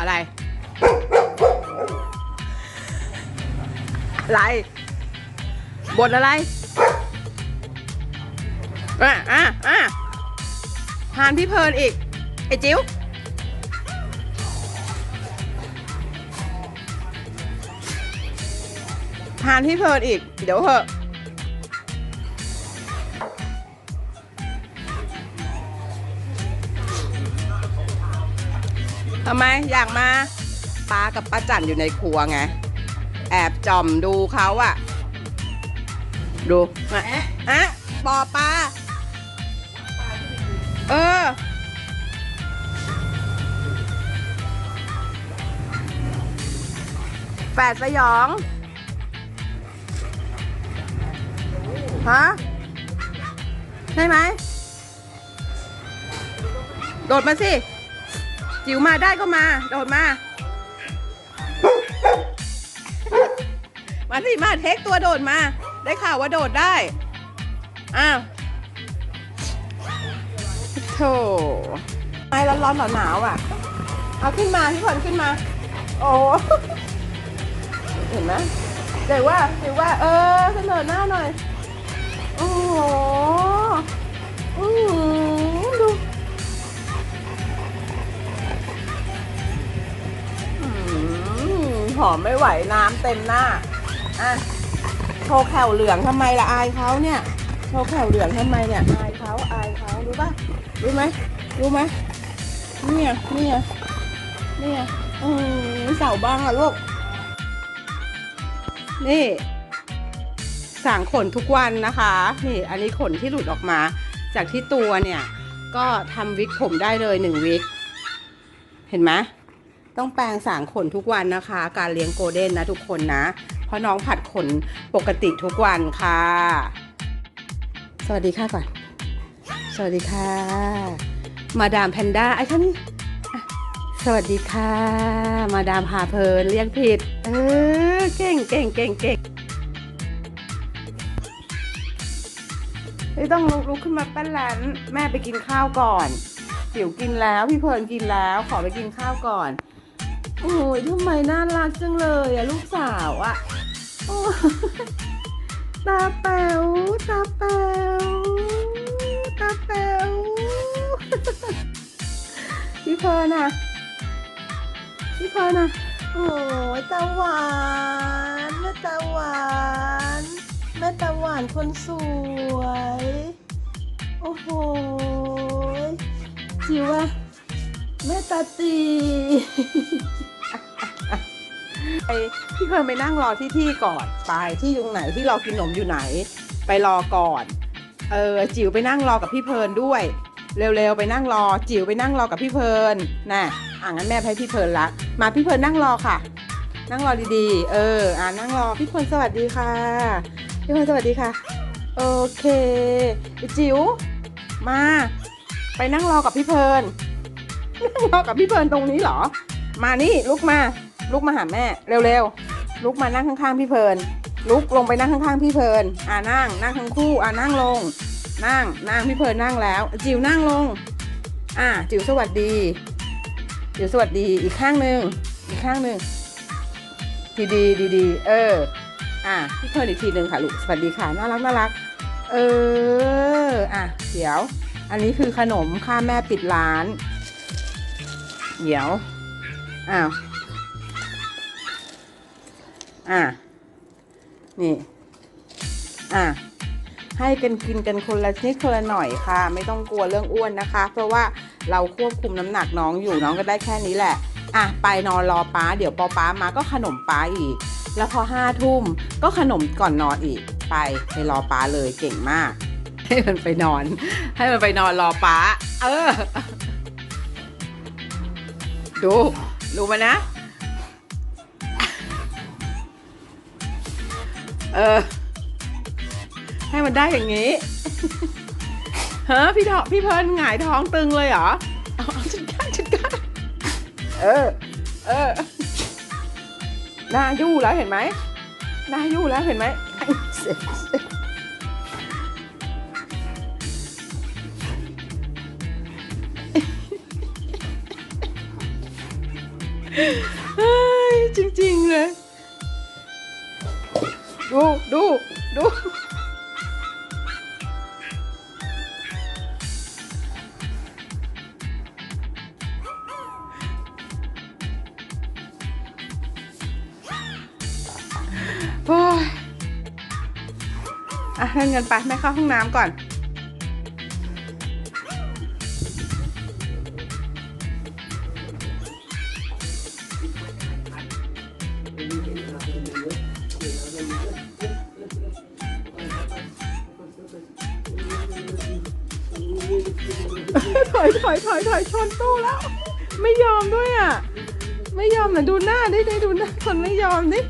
อะไร อะไรบทอะไรอะอะอะทานพี่เพลินอีก ไอ้จิ๋วทานพี่เพลินอีก เดี๋ยวเหอะ ทำไมอยากมาป้ากับป้าจันอยู่ในครัวไง แอบจอมดูเขาอะดูอะอะปอปลาเออ แฝดสยอง ฮะ ใช่ไหม โดดมาสิ จิ๋วมาได้ก็มาโดดมา มาสิมาเทคตัวโดดมา ได้ข่าวว่าโดดได้ อ้าวโธ่ไม้ร้อนๆหนาวๆอะ เอาขึ้นมาพี่ผลขึ้นมา โอ้เห็นไหมเดี๋ยวว่าเดี๋ยวว่า เออเสนอหน้าหน่อย โอ้โหอือ มหอมไม่ไหวน้ำเต็มหน้า อะ โชว์แขวเหลืองทำไมล่ะอายเขาเนี่ย โชว์แขวเหลืองทำไมเนี่ยอายเขาอายเขารู้ป่ะรู้ไหมรู้ไหมเนี่ยเนี่ยเนี่ยอืมเสาบ้างอะลูก นี่สางขนทุกวันนะคะ นี่อันนี้ขนที่หลุดออกมา จากที่ตัวเนี่ย ก็ทำวิกผมได้เลยหนึ่งวิก เห็นไหม ต้องแปรงสางขนทุกวันนะคะ การเลี้ยงโกลเด้นนะทุกคนนะ เพราะน้องผัดขนปกติทุกวันค่ะ สวัสดีค่ะก่อน สวัสดีค่ะ มาดามแพนด้าไอ้ท่านี่สวัสดีค่ะ มาดามพาเพลินเรียกผิด เออ เก่งเก่งเก่งเก่งไม่ต้องลุกลุกขึ้นมาแป้นแลนแม่ไปกินข้าวก่อน จิ๋วกินแล้ว พี่เพลินกินแล้ว ขอไปกินข้าวก่อน โอ้ยทำไมน่ารักจังเลยอะลูกสาวอะโอ้ตาแป๋วตาแป๋วตาแป๋วพี่เพลินอะพี่เพลินอะโอ้ยตาหวานแม่ตาหวานแม่ตาหวานคนสวย โอ้โหจิ๋วอะแม่ตาตี ไปพี่เพลินไปนั่งรอที่ที่ก่อนไปที่ตรงไหนที่รอกินขนมอยู่ไหน ไปรอก่อนเออจิ๋วไปนั่งรอกับพี่เพลินด้วย เร็วๆไปนั่งรอ จิ๋วไปนั่งรอกับพี่เพลินน่ะอะงั้นแม่ให้พี่เพลินละมาพี่เพลินนั่งรอค่ะ นั่งรอดีๆ เออ อ่านั่งรอพี่เพลินสวัสดีค่ะ พี่เพลินสวัสดีค่ะ โอเคจิ๋วมา ไปนั่งรอกับพี่เพลินนั่งรอกับพี่เพลินตรงนี้เหรอ มานี่ลุกมา ลุกมาหาแม่เร็วๆ ลุกมานั่งข้างๆพี่เพลิน ลุกลงไปนั่งข้างๆพี่เพลิน อ่านั่ง นั่งทั้งคู่ อ่านั่งลง นั่ง นั่งพี่เพลินนั่งแล้ว จิ๋วนั่งลง อ่า จิ๋วสวัสดี จิ๋วสวัสดี อีกข้างหนึ่งอีกข้างหนึ่งดีดีดีดีเออ อ่าพี่เพลินอีกทีหนึ่งค่ะลูก สวัสดีค่ะ น่ารักน่ารัก เออ อะ เดี๋ยว อันนี้คือขนมค่าแม่ปิดร้าน เดี๋ยว อ้าว อะ นี่ อะ ให้กันกินกันคนละนิดคนละหน่อยค่ะ ไม่ต้องกลัวเรื่องอ้วนนะคะ เพราะว่าเราควบคุมน้ำหนักน้องอยู่น้องก็ได้แค่นี้แหละ อะ ไปนอนรอป้า เดี๋ยวพอป้ามาก็ขนมป้าอีก แล้วพอห้าทุ่มก็ขนมก่อนนอนอีก ไปไปรอป้าเลยเก่งมาก ให้มันไปนอน ให้มันไปนอนรอป้า เออ ดูดูมานะ เออ ให้มันได้อย่างนี้เฮ้พี่ทองพี่เพลินหงายท้องตึงเลยเหรอ เอาเอาจัดการจัดการเออ เออหน้ายู่แล้วเห็นไหมหน้ายู่แล้วเห็นไหมเสร็จเสร็จเฮ้ยจริง ๆ เลย ดูดูดูโอ้ยอะเงินเงินไปแม่เข้าห้องน้ำก่อน อยถอยถอยถอยชนตู้แล้ว ไม่ยอมด้วยอะ ไม่ยอมนะดูหน้าดิได้ดูหน้าคนไม่ยอมดิ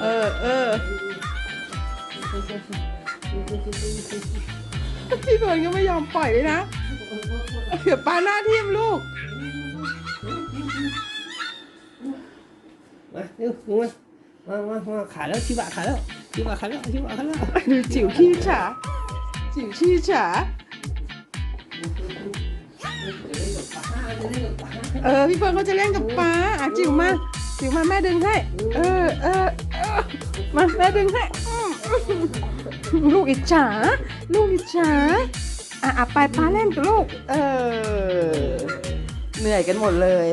เออเออพี่เบิร์นก็ไม่ยอมปล่อยเลยนะเดี๋ยวปาหน้าทิ่มลูก มาเร็วลงมามามามาขาแล้วชิบะขาแล้ว ชิบะขาแล้วชิบะขาแล้วดูจิ๋วขี้ฉาจิ๋วขี้ฉาเออพี่เฟิร์นเขาจะเล่นกับป้าอะจิ๋วมาจิ๋วมาแม่ดึงให้เออเออเออมาแม่ดึงให้อืมลูกอิจฉาลูกอิจฉาอะอะไปป้าเล่นกับลูกเออเหนื่อยกันหมดเลย